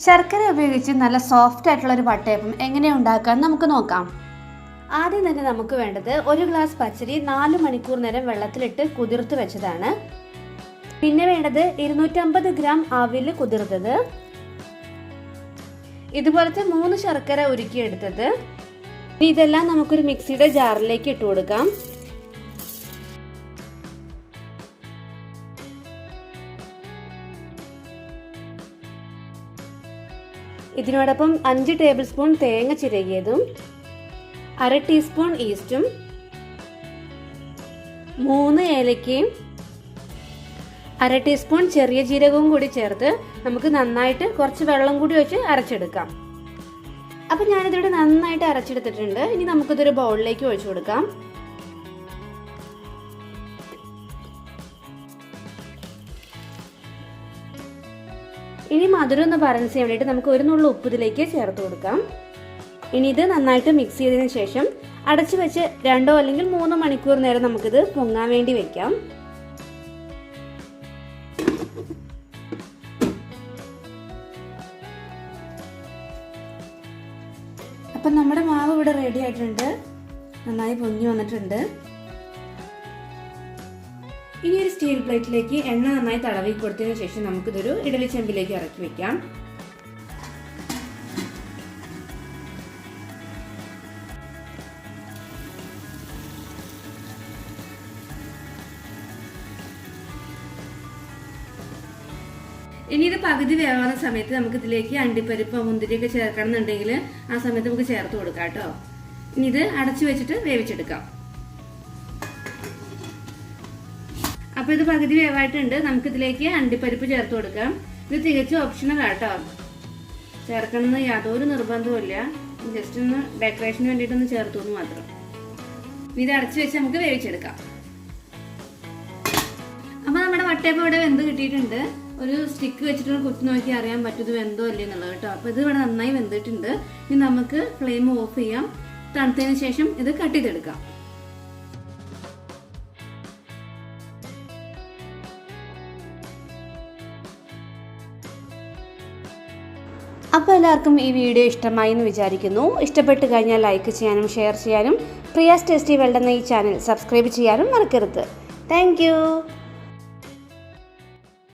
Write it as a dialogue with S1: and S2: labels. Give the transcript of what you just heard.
S1: ശർക്കര ഉപയോഗിച്ച് നല്ല സോഫ്റ്റ് ആയിട്ടുള്ള ഒരു വട്ടയപ്പം എങ്ങനെ ഉണ്ടാക്കാൻ നമുക്ക് നോക്കാം. ആദ്യം തന്നെ നമുക്ക് വേണ്ടത് ഒരു ഗ്ലാസ് പച്ചരി നാല് മണിക്കൂർ നേരം വെള്ളത്തിലിട്ട് കുതിർത്ത് വെച്ചതാണ്. പിന്നെ വേണ്ടത് ഇരുന്നൂറ്റമ്പത് ഗ്രാം അവിൽ കുതിർത്തത്. ഇതുപോലത്തെ മൂന്ന് ശർക്കര ഉരുക്കിയെടുത്തത്. ഇതെല്ലാം നമുക്കൊരു മിക്സിയുടെ ജാറിലേക്ക് ഇട്ട് കൊടുക്കാം. ഇതിനോടൊപ്പം അഞ്ച് ടേബിൾ സ്പൂൺ തേങ്ങ ചിരകിയതും അര ടീസ്പൂൺ ഈസ്റ്റും മൂന്ന് ഏലക്കയും അര ടീസ്പൂൺ ചെറിയ ജീരകവും കൂടി ചേർത്ത് നമുക്ക് നന്നായിട്ട് കുറച്ച് വെള്ളം കൂടി വെച്ച് അരച്ചെടുക്കാം. അപ്പം ഞാനിതിവിടെ നന്നായിട്ട് അരച്ചെടുത്തിട്ടുണ്ട്. ഇനി നമുക്കിതൊരു ബൗളിലേക്ക് ഒഴിച്ചു കൊടുക്കാം. ഇനി മധുരം ഒന്ന് ചെയ്യാൻ വേണ്ടിയിട്ട് നമുക്ക് ഒരു നുള്ളു ഉപ്പ് ഇതിലേക്ക് ചേർത്ത് കൊടുക്കാം. ഇനി ഇത് നന്നായിട്ട് മിക്സ് ചെയ്തതിന് ശേഷം അടച്ചു വെച്ച് രണ്ടോ അല്ലെങ്കിൽ മൂന്നോ മണിക്കൂർ നേരം നമുക്കിത് പൊങ്ങാൻ വേണ്ടി വെക്കാം. അപ്പം നമ്മുടെ മാവ് ഇവിടെ റെഡി ആയിട്ടുണ്ട്. നന്നായി പൊങ്ങി വന്നിട്ടുണ്ട്. ഇനി ഒരു സ്റ്റീൽ പ്ലേറ്റിലേക്ക് എണ്ണ നന്നായി തടവി കൊടുത്തതിന് ശേഷം നമുക്കിതൊരു ഇഡലി ചെമ്പിലേക്ക് ഇറക്കി വെക്കാം. ഇനി ഇത് പകുതി വേവാകുന്ന സമയത്ത് നമുക്ക് ഇതിലേക്ക് അണ്ടിപ്പരിപ്പ് മുന്തിരിയൊക്കെ ചേർക്കണം എന്നുണ്ടെങ്കിൽ ആ സമയത്ത് നമുക്ക് ചേർത്ത് കൊടുക്കാം കേട്ടോ. ഇനി ഇത് അടച്ചു വെച്ചിട്ട് വേവിച്ചെടുക്കാം. അപ്പൊ ഇത് പകുതി വേവായിട്ടുണ്ട്. നമുക്ക് ഇതിലേക്ക് അണ്ടിപ്പരിപ്പ് ചേർത്ത് കൊടുക്കാം. ഇത് തികച്ചും ഓപ്ഷണൽ ആട്ടോ. ചേർക്കണമെന്ന് യാതൊരു നിർബന്ധവുമില്ല ജസ്റ്റ് ഒന്ന് ഡെക്കറേഷന് വേണ്ടിയിട്ടൊന്ന് ചേർത്തു എന്ന് മാത്രം. ഇത് അടച്ചു വെച്ച് നമുക്ക് വേവിച്ചെടുക്കാം. അപ്പൊ നമ്മുടെ വട്ടയപ്പം ഇവിടെ വെന്ത് കിട്ടിയിട്ടുണ്ട്. ഒരു സ്റ്റിക്ക് വെച്ചിട്ട് കുത്തി നോക്കി അറിയാൻ പറ്റും ഇത് വെന്തോ അല്ലേ എന്നുള്ളത് കേട്ടോ. അപ്പൊ ഇത് ഇവിടെ നന്നായി വെന്തിട്ടുണ്ട്. ഇനി നമുക്ക് ഫ്ലെയിം ഓഫ് ചെയ്യാം. തണുത്തതിന് ശേഷം ഇത് കട്ട് ചെയ്തെടുക്കാം. അപ്പോൾ എല്ലാവർക്കും ഈ വീഡിയോ ഇഷ്ടമായി എന്ന് വിചാരിക്കുന്നു. ഇഷ്ടപ്പെട്ട് കഴിഞ്ഞാൽ ലൈക്ക് ചെയ്യാനും ഷെയർ ചെയ്യാനും പ്രിയാസ് ടേസ്റ്റി വേൾഡ് എന്ന ഈ ചാനൽ സബ്സ്ക്രൈബ് ചെയ്യാനും മറക്കരുത്. താങ്ക്